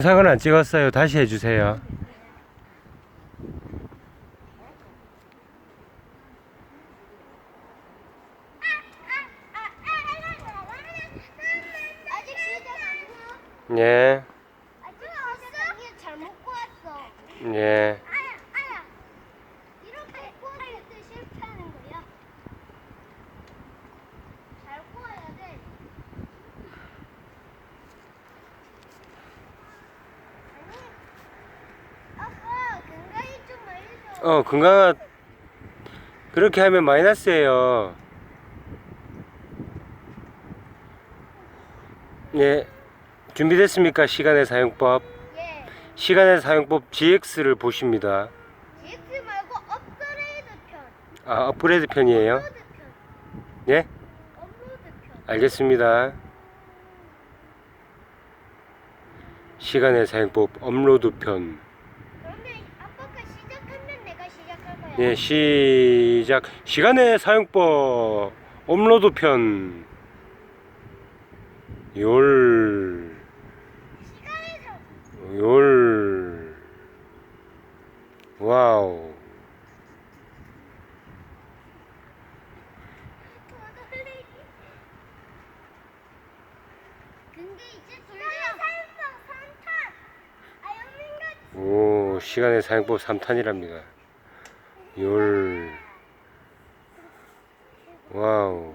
영상은 안 찍었어요. 다시 해주세요. 예, 왔어. 예. 어, 건강한, 그렇게 하면 마이너스예요. 예. 준비됐습니까? 시간의 사용법. 예. 시간의 사용법 GX를 보십니다. GX 말고 업그레이드 편. 아, 업그레이드 편이에요. 업로드 편. 예? 업로드 편. 알겠습니다. 시간의 사용법 업로드 편. 그러면 아빠가 시작하면 내가 시작할 거야. 예, 시작. 시간의 사용법 업로드 편. 열, 열. 와우. 오, 시간의 사용법 3탄이랍니다. 열. 와우.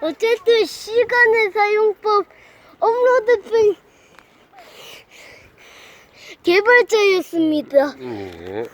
어쨌든 시간의 사용법 업로드편 개발자였습니다. 예.